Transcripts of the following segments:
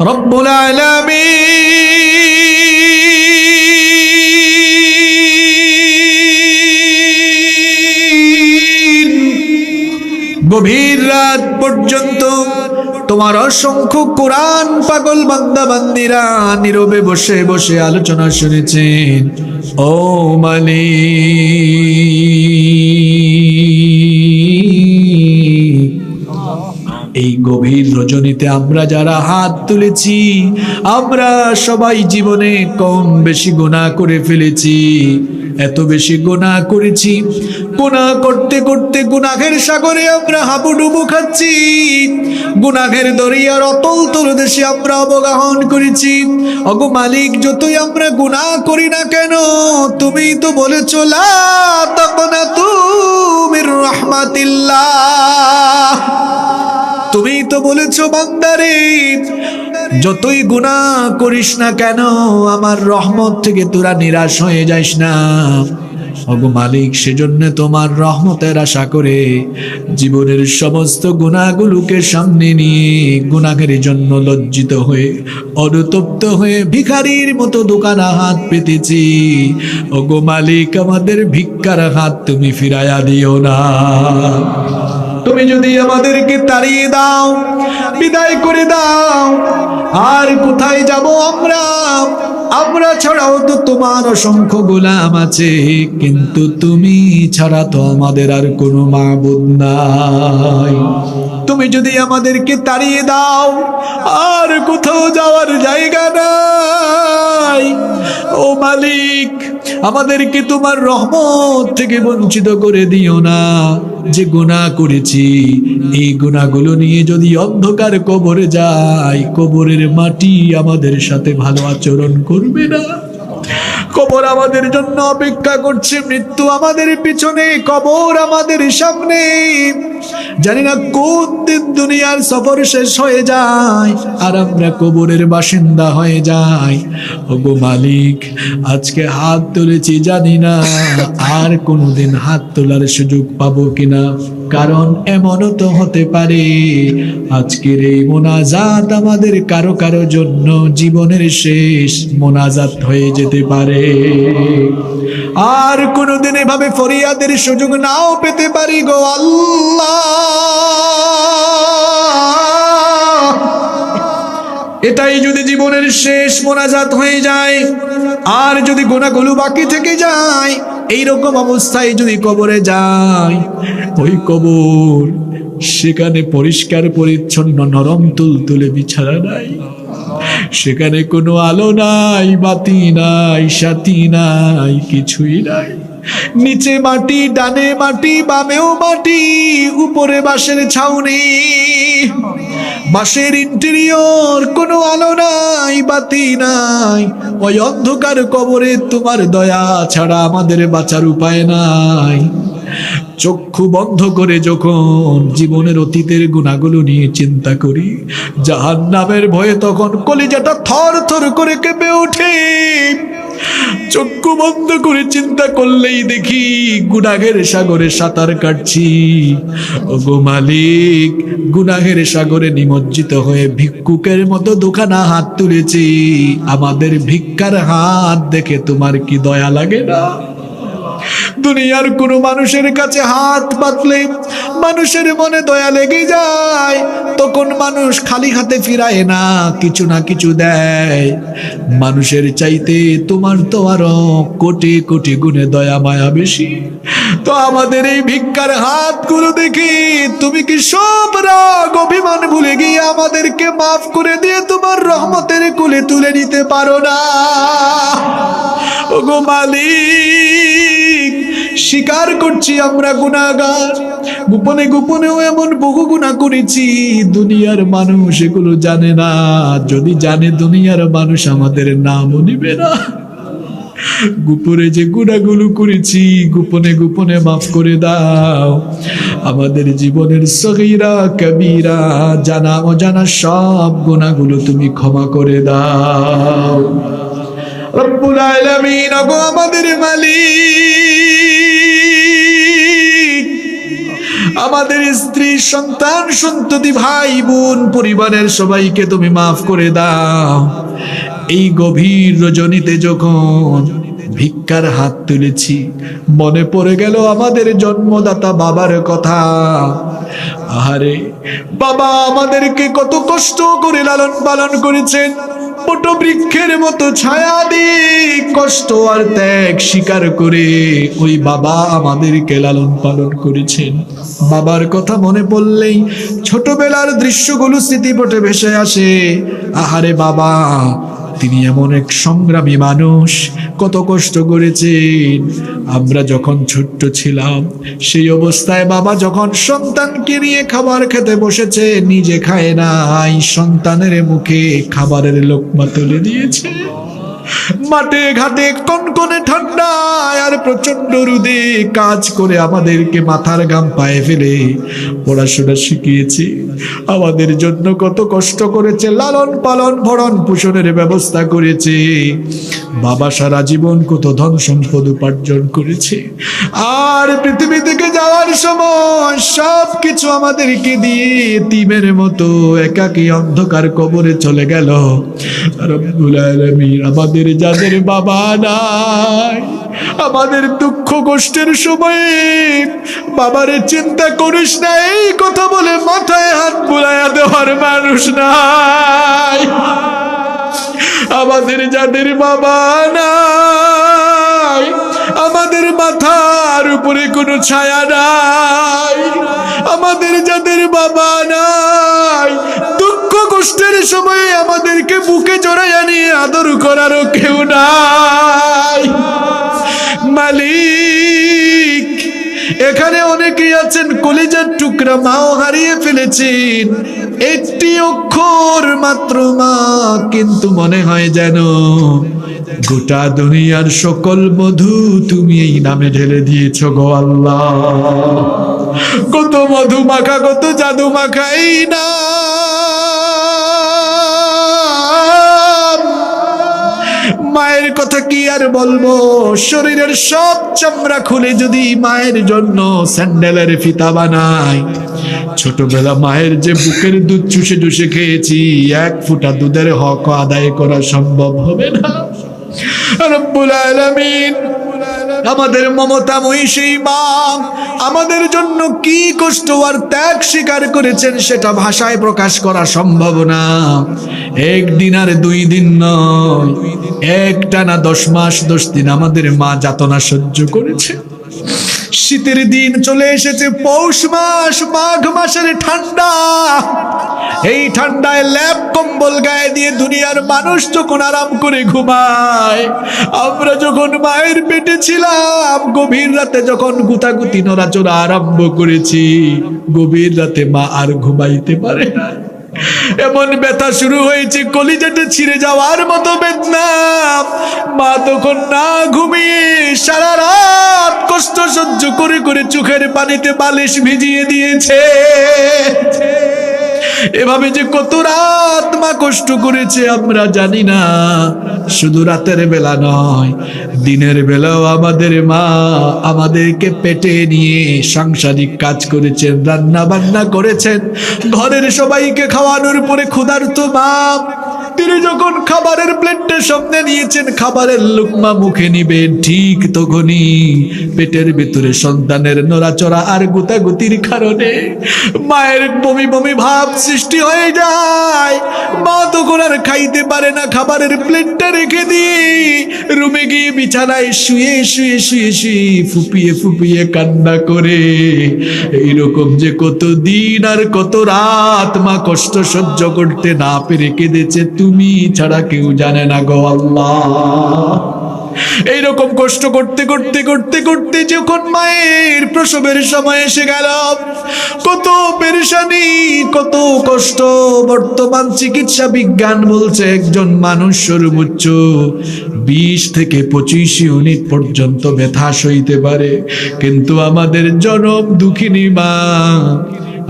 রব্বুল আলামিন। গভীর রাত পর্যন্ত তোমার অসংখ্য কোরআন পাগল বান্দা বান্দিরা নীরবে বসে বসে আলোচনা শুনেছেন। ও মালি এই গভীর রজনীতে আমরা যারা হাত তুলেছি, আমরা সবাই জীবনে কম বেশি গোনা করে ফেলেছি। এত বেশি গোনা করেছি, গোনা করতে করতে গুনাহের সাগরে আমরা হাবুডুবু খাচ্ছি। গুনাহের দরিয়ার অতল তলদেশে আমরা অবগাহন করেছি। অগো মালিক, যতই আমরা গুনাহ করি না কেন, তুমি তো বলেছ, লা তাকনাতু মির রাহমাতিল্লাহ। তুমি তো বলেছ বান্দারে, যতই গুনাহ করিস না কেন, আমার রহমত থেকে তোরা নিরাশ হয়ে যাস না। মালিক, সেজন্য তোমার রহমতের আশা করে জীবনের সমস্ত গুণাগুলোকে সামনে নিয়ে গুণাগের জন্য লজ্জিত হয়ে, অনুতপ্ত হয়ে ভিখারির মতো দোকানা হাত পেতেছি। ওগো মালিক, আমাদের ভিক্ষার হাত তুমি ফিরাইয়া দিও না। তুমি যদি আমাদেরকে তাড়িয়ে দাও, বিদায় করে দাও, আর কোথায় যাব আমরা? আমরা ছাড়াও তো তোমার অসংখ্য গোলাম আছে, কিন্তু তুমি ছাড়া তো আমাদের আর কোনো মাবুদ নাই। তুমি যদি আমাদেরকে তাড়িয়ে দাও, আর কোথাও যাওয়ার জায়গা নাই। ও মালিক, আমাদেরকে তোমার রহমত থেকে বঞ্চিত করে দিও না। যে গোনা করেছি, এই গুণাগুলো নিয়ে যদি অন্ধকার কবরে যাই, কবরের মাটি আমাদের সাথে ভালো আচরণ করবে না। কবর আমাদের জন্য অপেক্ষা করছে। মৃত্যু আমাদের পিছনে, কবর আমাদের সামনে। জানি না কোন দিন দুনিয়ার সফর শেষ হয়ে যায় আর আমরা কবরের বাসিন্দা হয়ে যাই। ওগো মালিক, আজকে হাত তুলেছি জানি না, আর কোনোদিন হাত তোলার সুযোগ পাবো কিনা। কারণ এমনও তো হতে পারে। আজকের এই মোনাজাত আমাদের কারও কারও জন্য জীবনের শেষ মোনাজাত হয়ে যেতে পারে। আর কোনোদিন এভাবে ফরিয়াদের সুযোগ নাও পেতে পারি গো আল্লাহ। এটাই যদি জীবনের শেষ মোনাজাত হয়ে যায়, আর যদি গোনাগুলো বাকি থেকে যায় এই রকম অবস্থায় যদি কবরে যায়, ওই কবর সেখানে পরিষ্কার, পরিচ্ছন্ন, নরম তুল তুলে বিছানা নাই। সেখানে কোনো আলো নাই, বাতি নাই, সাথী নাই, কিছুই নাই। নিচে মাটি, ডানে মাটি, বামেও মাটি, উপরে বাঁশের ছাউনি। বাঁশের ইন্টেরিয়র কোনো আলো নাই, বাতি নাই। ওই অন্ধকার কবরে তোমার দয়া ছাড়া আমাদের বাঁচার উপায় নাই। চক্ষু বন্ধ করে যখন জীবনের অতীতের গুণাগুলো নিয়ে চিন্তা করি জাহান নামের ভয়ে তখন কলিজাটা থর থর করে কেঁপে ওঠে। চক্ষু বন্ধ করে চিন্তা করলেই দেখি গুনাহের সাগরে সাঁতার কাটছি। ওগো মালিক, গুনাহের সাগরে নিমজ্জিত হয়ে ভিক্ষুকের মতো দোকানা হাত তুলেছি। আমাদের ভিক্ষার হাত দেখে তোমার কি দয়া লাগে না? দুনিয়ার কোনো মানুষের কাছে হাত পাতলে, মানুষের মনে দয়া লেগে যায়, তখন মানুষ খালি হাতে ফিরায় না, কিছু না কিছু দেয়। মানুষের চাইতে তোমার তো আরও কোটি কোটি গুণে দয়া, মায়া বেশি। তো আমাদের এই ভিক্ষার হাতগুলো দেখি তুমি কি সব রাগ, অভিমান ভুলে গিয়ে আমাদেরকে মাফ করে দিয়ে তোমার রহমতের কুলে তুলে নিতে পারো না? ওগো মালিক! স্বীকার করছি আমরা গুণাগার গোপনে গোপনেও এমন বহু গুণা করেছি, দুনিয়ার মানুষ এগুলো জানে না। যদি জানে দুনিয়ার মানুষ আমাদের নামও নিবে না। গোপনে যে গুণাগুলো করেছি, গোপনে গোপনে মাফ করে দাও। আমাদের জীবনের সগীরা, কবিরা, জানা অজানা সব গুণাগুলো তুমি ক্ষমা করে দাও। রব্বুল আলামিন, ওগো আমাদের মালিক। আমাদের স্ত্রী, সন্তান, সন্ততি, ভাই, বোন, পরিবারের সবাইকে তুমি মাফ করে দাও। এই গভীর রজনীতে যখন ভিক্ষার হাত তুলেছি, মনে পড়ে গেল আমাদের জন্মদাতা বাবার কথা। আহারে, বাবা আমাদেরকে কত কষ্ট করে লালন পালন করেছেন। বট বৃক্ষের মতো ছায়া দি কষ্ট আর ত্যাগ স্বীকার করে ওই বাবা আমাদেরকে লালন পালন করেছেন। বাবার কথা মনে পড়লেই ছোটবেলার দৃশ্যগুলো স্মৃতিপটে ভেসে আসে। আহারে বাবা তিনি এমন এক সংগ্রামী মানুষ। কত কষ্ট করেছেন। আমরা যখন ছোট্ট ছিলাম, সেই অবস্থায় বাবা যখন সন্তানকে নিয়ে খাবার খেতে বসেছে, নিজে খায় নাই। সন্তানের মুখে খাবারের লোকমা তুলে দিয়েছে। মাঠে ঘাটে কনকনে ঠান্ডায় আর প্রচণ্ড রুদে কাজ করে আমাদেরকে মাথার গাম পায়ে ফেলে। পড়াশোনা শিখিয়েছে। আমাদের জন্য কত কষ্ট করেছে, লালন পালন, ভরণ পোষণের ব্যবস্থা করেছে। বাবা সারা জীবন কত ধন সম্পদ উপার্জন করেছে। আর পৃথিবী থেকে যাওয়ার সময় সব কিছু আমাদেরকে দিয়ে তিমের মতো একাকী অন্ধকার কবরে চলে গেল। রব্বুল আলামিন আমাদের যাদের বাবা নাই, আমাদের দুঃখ কষ্টের সময়ে বাবারে চিন্তা করিস না, এই কথা বলে মাথায় হাত বুলাইয়া দেওয়ার মানুষ নাই। আমাদের যাদের বাবা নাই, আমাদের মাথার উপরে কোনো ছায়া নাই। আমাদের যাদের বাবা নাই কষ্টের সময়ে আমাদেরকে বুকে জড়াইয়া নিয়ে আদর করারও কেউ নাই। মালিক, এখানে অনেকেই আছেন, কলিজার টুকরা মাও হারিয়ে ফেলেছেন। একটি অক্ষর মাত্র মা, কিন্তু মনে হয় যেন গোটা দুনিয়ার সকল মধু তুমি এই নামে ঢেলে দিয়েছ গো আল্লাহ। কত মধু মাখা, কত জাদু মাখা, এই না মায়ের কথা কি আর বলব? শরীরের সব চামড়া খুলে যদি মায়ের জন্য স্যান্ডেলের ফিতা বানাই। ছোটবেলা মায়ের যে বুকের দুধ চুষে চুষে খেয়েছি, এক ফুটা দুধের হক আদায় করা সম্ভব হবে না? রব্বুল আলামিন আমাদের মমতাময়ী সেই মা, আমাদের জন্য কি কষ্ট আর ত্যাগ স্বীকার করেছেন সেটা ভাষায় প্রকাশ করা সম্ভব না। একদিন আর দুই দিন নয় একটা না দশ মাস দশ দিন আমাদের মা যাতনা সহ্য করেছে। শীতের দিন চলে এসেছে, পৌষ মাস, মাঘ মাসের ঠান্ডা। এই ঠান্ডায় ল্যাপ কম্বল গায়ে দিয়ে দুনিয়ার মানুষ যখন আরাম করে ঘুমায়, আমরা যখন মায়ের পেটে ছিলাম, গভীর রাতে যখন গুতাগুতি নড়াচড়া আরম্ভ করেছি, গভীর রাতে মা আর ঘুমাইতে পারে না। এমন ব্যথা শুরু হয়েছে কলিজাতে ছিঁড়ে যাওয়ার মতো বেদনা। মা তখন না ঘুমিয়ে সারা রাত কষ্ট সহ্য করে করে চোখের পানিতে বালিশ ভিজিয়ে দিয়েছে। এভাবে যে কত রাত মা কষ্ট করেছে আমরা জানি না। শুধু রাতের বেলা নয়, দিনের বেলাও আমাদের মা আমাদেরকে পেটে নিয়ে সাংসারিক কাজ করেছেন রান্না বান্না করেছেন, ঘরের সবাইকে খাওয়ানোর পরে ক্ষুধার্ত মা তিনি যখন খাবারের প্লেটটা সামনে নিয়েছেন, খাবারের লুকমা মুখে নিবেন ঠিক তখনই পেটের ভিতরে সন্তানের নড়াচড়া আর গুতাগুতির কারণে মায়ের বমি বমি ভাব সৃষ্টি হয়ে যায়। মা তখন আর খাইতে পারে না, খাবারের প্লেটটা রেখে দিয়ে রুমে গিয়ে বিছানায় শুয়ে শুয়ে শুয়ে শুয়ে ফুপিয়ে ফুপিয়ে কান্না করে। এইরকম যে কত দিন আর কত রাত মা কষ্ট সহ্য করতে না পেরে কেঁদেছে তুমি ছাড়া কেউ জানে না গো আল্লাহ। এইরকম কষ্ট করতে করতে করতে করতে যখন মায়ের প্রসবের সময় এসে গেল, কত পেরেশানি, কত কষ্ট। বর্তমান চিকিৎসা বিজ্ঞান বলছে একজন মানুষ সর্বোচ্চ বিশ থেকে পঁচিশ ইউনিট পর্যন্ত ব্যথা সইতে পারে। কিন্তু আমাদের জনম দুঃখিনী মা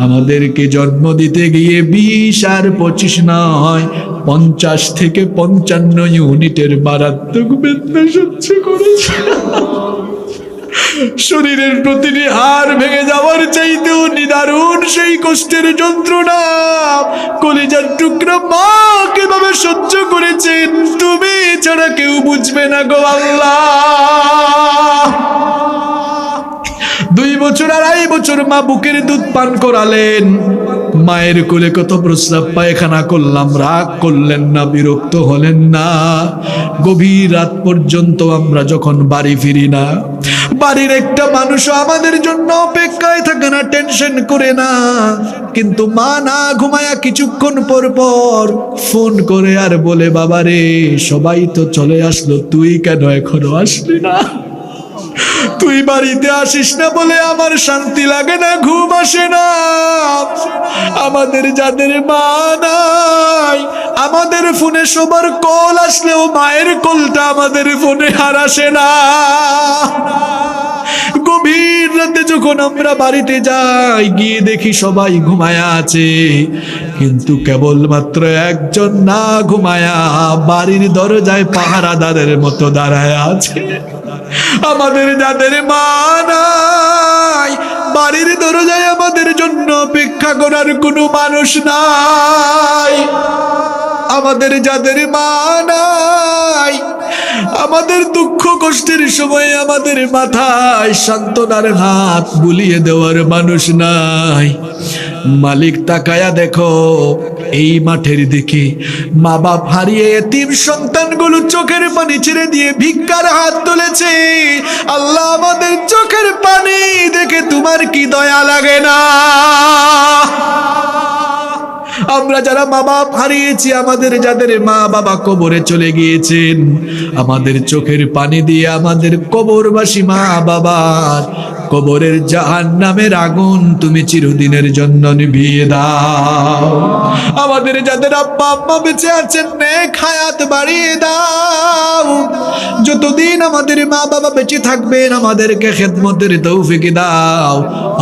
আমাদেরকে জন্ম দিতে গিয়ে বিশ আর পঁচিশ নয়, পঞ্চাশ থেকে পঞ্চান্ন ইউনিটের মারাত্মক বেদনা সহ্য করেছে। শরীরের প্রতিটি হাড় ভেঙে যাওয়ার চাইতেও নিদারুণ সেই কষ্টের যন্ত্রণা। কলিজার টুকরা মা কীভাবে সহ্য করেছেন তুমি ছাড়া কেউ বুঝবে না গো আল্লাহ। দুই বছর আড়াই বছর মা বুকের দুধ পান করালেন। মায়ের কোলে কত প্রস্রাব পায়খানা করলাম, রাগ করলেন না, বিরক্ত হলেন না। গভীর রাত পর্যন্ত আমরা যখন বাড়ি ফিরি না, বাড়ির একটা মানুষও আমাদের জন্য অপেক্ষায় থাকে না, টেনশন করে না। কিন্তু মা না ঘুমায়া কিছুক্ষণ পর পর ফোন করে আর বলে, বাবারে, সবাই তো চলে আসলো, তুই কেন এখনও আসলি না? তুই বাড়িতে আসিস না বলে আমার শান্তি লাগে না, ঘুম আসে না। আমাদের যাদের মা নাই, আমাদের ফোনে সবার কল আসলেও মায়ের কলটা আমাদের ফোনে আর আসে না। গভীর রাতে যখন আমরা বাড়িতে যাই, গিয়ে দেখি সবাই ঘুমায়া আছে। কিন্তু কেবলমাত্র একজন না ঘুমায়া, বাড়ির দরজায় পাহারাদারের মতো দাঁড়ায় আছে। আমাদের যাদের মা নাই বাড়ির দরজায় আমাদের জন্য অপেক্ষা করার কোনো মানুষ নাই। আমাদের যাদের মা নাই, আমাদের দুঃখ কষ্টের সময় আমাদের মাথায় সান্ত্বনার হাত বুলিয়ে দেওয়ার মানুষ নাই। মালিক তাকায়া দেখো, এই মাঠের দিকে মা বাপ হারিয়ে এতিম সন্তানগুলো চোখের পানি ছেড়ে দিয়ে ভিক্ষার হাত তুলেছে। আল্লাহ আমাদের চোখের পানি দেখে তোমার কি দয়া লাগে না? আমরা যারা মা বাপ হারিয়েছি, আমাদের যাদের মা বাবা কবরে চলে গিয়েছেন, আমাদের চোখের পানি দিয়ে আমাদের কবরবাসী মা বাবার কবরের জাহান নামের আগুন তুমি চিরদিনের জন্য নিভিয়ে দাও। আমাদের যাদের আব্বা আম্মা বেঁচে আছেন, নেক হায়াত বাড়িয়ে দাও। যতদিন আমাদের মা বাবা বেঁচে থাকবেন, আমাদেরকে খেদমতের তৌফিক দাও।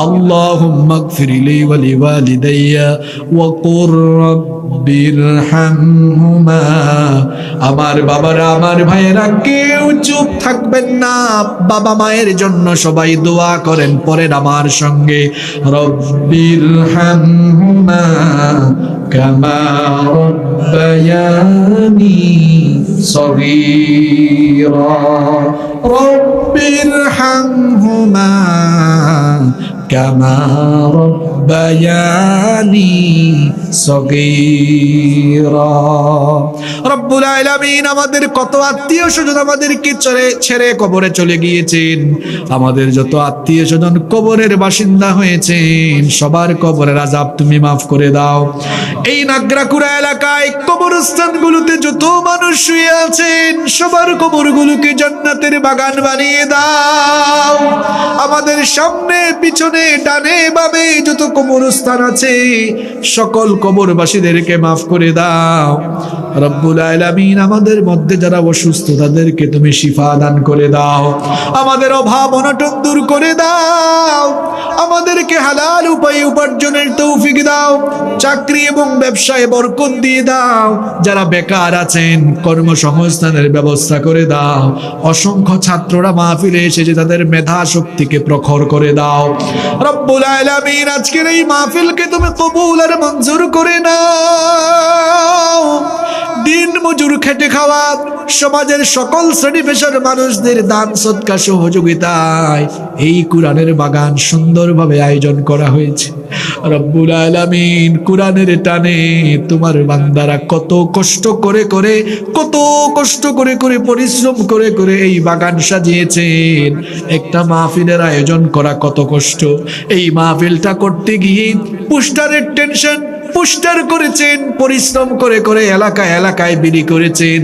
আল্লাহুম্মা গফিরলি ওয়া লিওয়ালিদাইয়া ওয়া কুর আমার বাবারা, আমার ভাইয়েরা, কেউ চুপ থাকবেন না। বাবা মায়ের জন্য সবাই দোয়া করেন পরেন আমার সঙ্গে। রব্বির হামহুমা কামা রব্বায়ানি সগীরা। كما ربياني صغيرا রব্বুল আলামিন আমাদের কত আত্মীয় স্বজন আমাদেরকে ছেড়ে ছেড়ে কবরে চলে গিয়েছেন আমাদের যত আত্মীয় স্বজন কবরের বাসিন্দা হয়েছেন সবার কবরের আজাব তুমি মাফ করে দাও এই নাগরাকুড়া এলাকায় কবরস্থানগুলোতে যত মানুষ শুয়ে আছেন সবার কবরগুলোকে জান্নাতের বাগান বানিয়ে দাও আমাদের সামনে পিছনে ডানে বামে যত কবরস্থান আছে সকল কবরবাসীদেরকে মাফ করে দাও। রব্বুল আলামিন আমাদের মধ্যে যারা অসুস্থ, তাদেরকে তুমি শিফা দান করে দাও। আমাদের অভাব অনটন দূর করে দাও। আমাদেরকে হালাল উপায়ে উপার্জনের তৌফিক দাও। চাকরি এবং ব্যবসায় বরকত দিয়ে দাও। যারা বেকার আছেন, কর্মসংস্থানের ব্যবস্থা করে দাও। অসংখ্য ছাত্ররা মাহফিলে এসেছে, তাদের মেধা শক্তিকে প্রখর করে দাও। রব্বুল আলামিন, আজকের এই মাহফিলকে তুমি কবুল আর মঞ্জুর করে নাও। দিন মজুর খেটে খাওয়া, সমাজের সকল শ্রেণি পেশার মানুষদের দান সৎকার সহযোগিতায় এই কোরআনের বাগান সুন্দরভাবে আয়োজন করা হয়েছে। রব্বুল আলামিন কোরআনের টানে তোমার বান্দারা কত কষ্ট করে করে, কত কষ্ট করে করে, পরিশ্রম করে করে এই বাগান সাজিয়েছেন। একটা মাহফিলের আয়োজন করা কত কষ্ট। এই মাহফিলটা করতে গিয়ে পোস্টারের টেনশন পোস্টার করেছেন, পরিশ্রম করে করে এলাকায় এলাকায় বিলি করেছেন।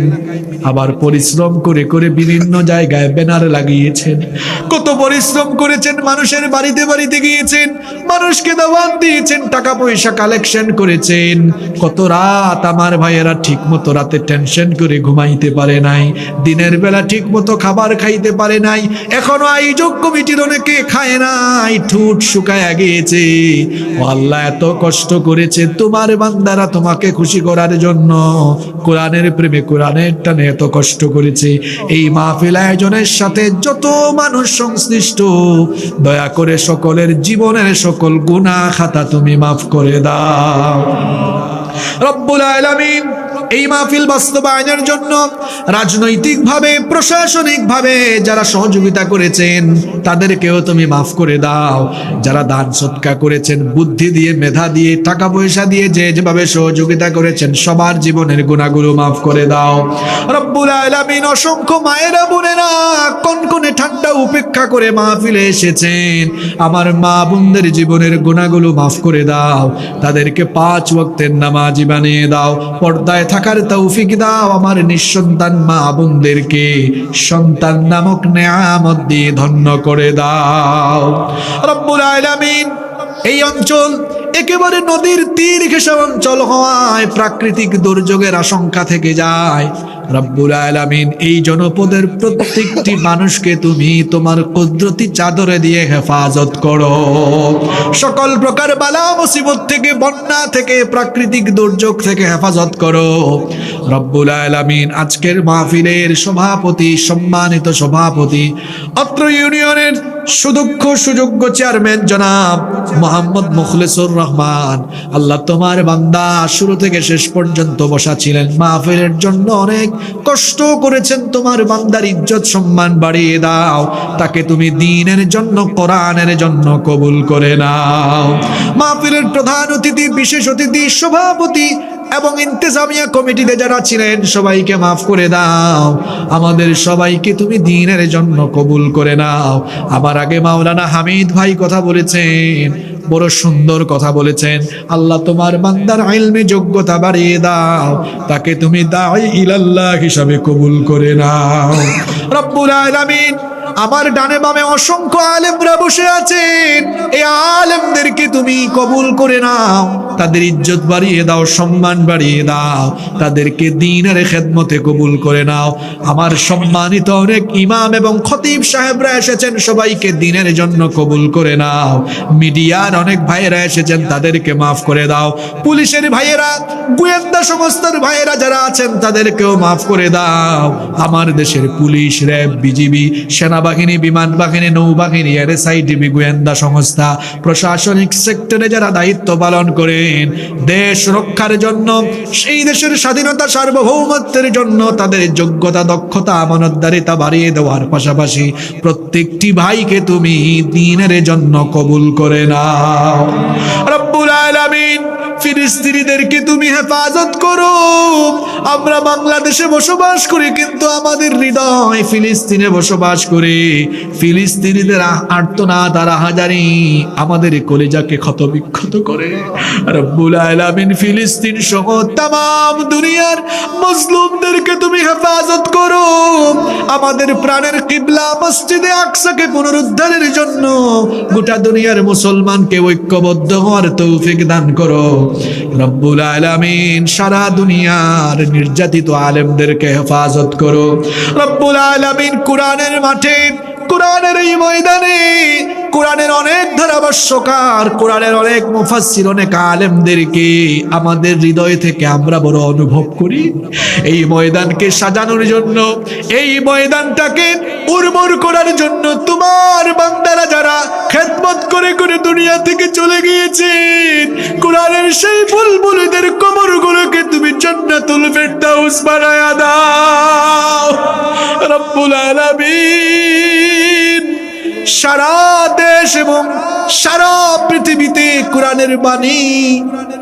আবার পরিশ্রম করে করে বিভিন্ন জায়গায় ব্যানার লাগিয়েছেন। কত পরিশ্রম করেছেন, মানুষের বাড়িতে বাড়িতে গিয়েছেন, মানুষকে দাওয়াত দিয়েছেন টাকা পয়সা কালেকশন করেছেন। কত রাত আমার ভাইয়েরা ঠিক মতো রাতে টেনশন করে ঘুমাইতে পারে নাই, দিনের বেলা ঠিক মতো খাবার খাইতে পারে নাই, এখনও আয়োজক কমিটির অনেকে খায় নাই, ঠুট শুকায় গিয়েছে। আল্লাহ এত কষ্ট করেছে তোমার বান্দারা তোমাকে খুশি করার জন্য কোরআনের প্রেমে কোরআনের টানে এত কষ্ট করেছে। এই মাহফিল আয়োজনের সাথে যত মানুষ সংশ্লিষ্ট, দয়া করে সকলের জীবনের সকল গুণা খাতা তুমি মাফ করে দাও। রব্বুল আলামিন এই মাহফিল বাস্তবায়নের জন্য রাজনৈতিকভাবে, প্রশাসনিকভাবে যারা সহযোগিতা করেছেন, তাদেরকেও তুমি মাফ করে দাও। যারা দান সৎকা করেছেন, বুদ্ধি দিয়ে, মেধা দিয়ে, টাকা পয়সা দিয়ে যে যেভাবে সহযোগিতা করেছেন, সবার জীবনের গুণাগুলো মাফ করে দাও। রব্বুল অসংখ্য মায়েরা বোনেরা কনকনে ঠান্ডা উপেক্ষা করে মাহফিলে এসেছেন। আমার মা বোনদের জীবনের গুণাগুলো মাফ করে দাও। তাদেরকে পাঁচ ওয়াক্তের নামাজি বানিয়ে দাও। পর্দায় থাকার তৌফিক দাও আমার নিঃসন্তান মা বোনদেরকে। সন্তান নামক নেয়ামত দিয়ে ধন্য করে দাও। রব্বুল আলামিন, এই অঞ্চল একেবারে নদীর তীর ঘেসে অঞ্চল হওয়ায় প্রাকৃতিক দুর্যোগের আশঙ্কা থেকে যায়। রব্বুল আলামিন, এই জনপদের প্রত্যেকটি মানুষকে তুমি তোমার কুদরতি চাদরে দিয়ে হেফাজত করো। সকল প্রকার বালা মুসিবত থেকে, বন্যা থেকে, প্রাকৃতিক দুর্যোগ থেকে হেফাজত করো। রব্বুল আলামিন, আজকের মাহফিলের সভাপতি, সম্মানিত সভাপতি, অত্র ইউনিয়নের সুদক্ষ, সুযোগ্য চেয়ারম্যান জনাব মোহাম্মদ মুখলেসুর রহমান। আল্লাহ তোমার বান্দা শুরু থেকে শেষ পর্যন্ত বসা ছিলেন। মাহফিলের জন্য অনেক কষ্ট করেছেন তোমার বান্দার ইজ্জত সম্মান বাড়িয়ে দাও। তাকে তুমি দিনের জন্য, কোরআনের জন্য কবুল করে নাও। মাহফিলের প্রধান অতিথি, বিশেষ অতিথি, সভাপতি এবং ইন্তেজামিয়া কমিটিতে যারা ছিলেন, সবাইকে মাফ করে দাও। আমাদের সবাইকে তুমি দিনের জন্য কবুল করে নাও। আমার আগে মাওলানা হামিদ ভাই কথা বলেছেন, বড় সুন্দর কথা বলেছেন, আল্লাহ তোমার বান্দার আইলমে যোগ্যতা বাড়িয়ে দাও, তাকে তুমি দাই ইলাল্লাহ হিসাবে কবুল করে নাও। রব্বুল আলামিন আমার ডানে বামে অসংখ্য আলেমরা বসে আছেন। এই আলেমদেরকে তুমি কবুল করে নাও, তাদের ইজ্জত বাড়িয়ে দাও, সম্মান বাড়িয়ে দাও, তাদেরকে দিনের খেদমতে কবুল করে নাও। আমার সম্মানিত অনেক ইমাম এবং খতিব সাহেবরা এসেছেন, সবাইকে দিনের জন্য কবুল করে নাও। মিডিয়ার অনেক ভাইয়েরা এসেছেন, তাদেরকে মাফ করে দাও। পুলিশের ভাইয়েরা, গোয়েন্দা সংস্থার ভাইয়েরা যারা আছেন, তাদেরকেও মাফ করে দাও। আমার দেশের পুলিশ, র্যাব, বিজিবি, সেনাবাহিনী বিমান বাহিনী নৌবাহিনী এনএসআই ডিবি গোয়েন্দা সংস্থা, প্রশাসনিক সেক্টরে যারা দায়িত্ব পালন করেন, দেশ রক্ষার জন্য, সেই দেশের স্বাধীনতা, সার্বভৌমত্বের জন্য তাদের যোগ্যতা, দক্ষতা, আমানতদারিতা বাড়িয়ে দেওয়ার পাশাপাশি প্রত্যেকটি ভাইকে তুমি দিনের জন্য কবুল করে নাও। ফিলিস্তিনিদেরকে তুমি হেফাজত করো। আমরা বাংলাদেশে বসবাস করি, কিন্তু আমাদের হৃদয় ফিলিস্তিনে বসবাস করে। ফিলিস্তিনিদের আর্তনাদ আর হাজারি আমাদের কলেজাকে ক্ষত বিক্ষত করে। রব্বুল আলামিন ফিলিস্তিন সহ তাম দুনিয়ার মুসলিমদেরকে তুমি হেফাজত করো। আমাদের প্রাণের কিবলা মসজিদে আকসাকে পুনরুদ্ধারের জন্য গোটা দুনিয়ার মুসলমানকে ঐক্যবদ্ধ হওয়ার তৌফিক দান করো। রব্বুল আলামিন সারা দুনিয়ার নির্যাতিত আলেমদেরকে হেফাজত করো। রব্বুল আলামিন কোরআনের মাঠে, কোরআনের এই ময়দানে, কোরআনের অনেক ধারাভাষ্যকার, কোরআনের অনেক মুফাসসির, অনেক আলেমদেরকে আমাদের হৃদয় থেকে আমরা বড় অনুভব করি। এই ময়দানকে সাজানোর জন্য, এই ময়দানটাকে উর্বর করার জন্য তোমার বান্দারা যারা করে করে দুনিয়া থেকে চলে গিয়েছেন। কোরআনের সেই বুলবুলিদের কবরগুলোকে তুমি জান্নাতুল ফেরদাউস বানায়া দাও। রব্বুল আলামিন সারা দেশ এবং সারা পৃথিবীতে কোরআনের বাণী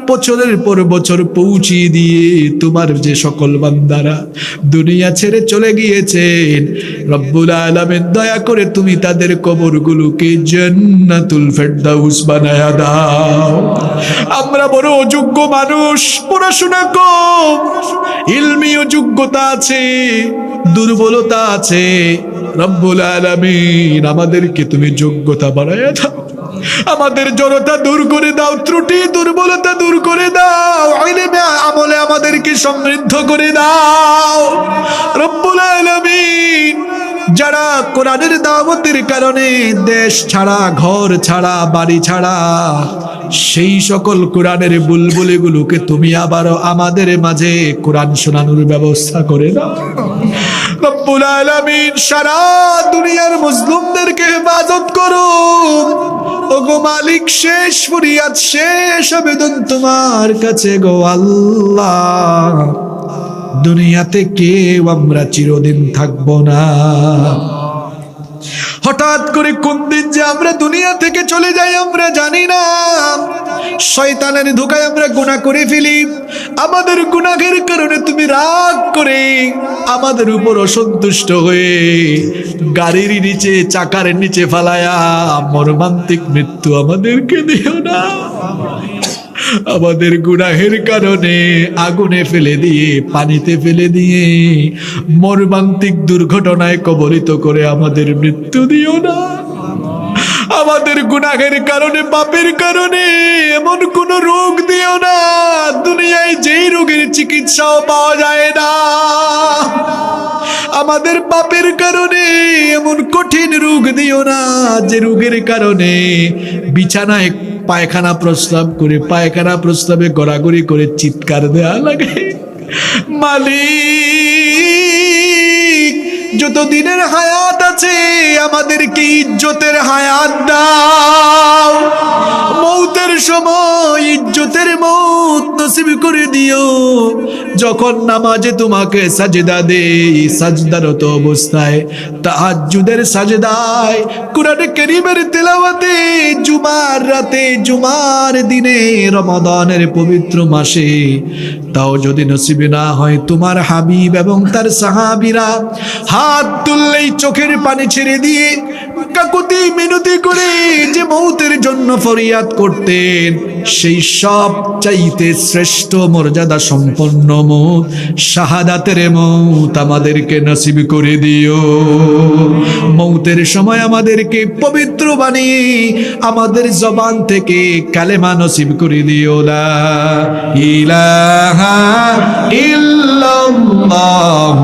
বছরের পর বছর পৌঁছিয়ে দিয়ে তোমার যে সকল বান্দারা দুনিয়া ছেড়ে চলে গিয়েছেন, রব্বুল আলামিন দয়া করে তুমি তাদের কবরগুলোকে জান্নাতুল ফেরদাউস বানায়া দাও। আমরা বড় অযোগ্য মানুষ, পড়াশোনা কম, ইলমি যোগ্যতা আছে, দুর্বলতা আছে। রব্বুল আলামিন আমাদেরকে তুমি যোগ্যতা বাড়ায়া দাও। আমাদের জড়তা দূর করে দাও, ত্রুটি দুর্বলতা দূর করে দাও আমলে আমাদেরকে সমৃদ্ধ করে দাও। রব্বুল আলামিন, যারা কোরআনের দাওয়াতের কারণে দেশ ছাড়া, ঘর ছাড়া, বাড়ি ছাড়া, সেই সকল কোরআনের বুলবুলিগুলোকে তুমি আবারও আমাদের মাঝে কোরআন শোনানোর ব্যবস্থা করে দাও। রব্বুল আলামিন, সারা দুনিয়ার মুসলিমদেরকে হেফাজত করো ওগো মালিক, শেষ ফরিয়াদ, শেষ আবেদন তোমার কাছে গো আল্লাহ। দুনিয়াতে কেউ আমরা চিরদিন থাকব না। হঠাৎ করে কোন দিন যে আমরা দুনিয়া থেকে চলে যাই আমরা জানি না। শয়তানের ধোকায় আমরা গুণা করে ফেলি। আমাদের গুণাগের কারণে তুমি রাগ করে আমাদের উপর অসন্তুষ্ট হয়ে গাড়ির নিচে, চাকার নিচে ফালায়া মর্মান্তিক মৃত্যু আমাদেরকে দিও না। আমাদের গুনাহের কারণে আগুনে ফেলে দিয়ে, পানিতে ফেলে দিয়ে, মর্মান্তিক দুর্ঘটনায় কবলিত করে আমাদের মৃত্যু দিও না। আমাদের গুনাহের কারণে, পাপের কারণে এমন কোন রোগ দিও না। দুনিয়ায় যেই রোগের চিকিৎসাও পাওয়া যায় না। আমাদের পাপের কারণে এমন কঠিন রোগ দিও না, যে রোগের কারণে বিছানায় পায়খানা প্রস্তাব করে পায়খানা প্রস্তাবে গড়াগড়ি করে চিৎকার দেয়া লাগে। মালিক যত দিনের হায়াত আছে আমাদেরকে ইজ্জতের হায়াত দাও? মৌতের সময় ইজ্জতের মৌত নসিব করে দিও। যখন নামাজে তোমাকে সাজদা দেই, সাজদারত অবস্থায়, তাহাজ্জুদের সাজদায়, কোরআনে কারীমের তেলাওয়াতে জুমার রাতে, জুমার দিনে, রমাদানের পবিত্র মাসে, তাও যদি নসিবে না হয় তোমার হাবিব এবং তার সাহাবীরা, হাত তুললেই চোখের পানি ছেড়ে দিয়ে কাকুতি মিনতি করে যে মৌতের জন্য ফরিয়াদ করতেন। সেই সব চাইতে শ্রেষ্ঠ মর্যাদা সম্পন্ন মৌত, শাহাদাতের মৌত আমাদেরকে নসিব করে দিও। মৌতের সময় আমাদেরকে পবিত্র বানিয়ে আমাদের জবান থেকে কালেমা নসিব করে দিও লা ইলাহা ইল্লাল্লাহ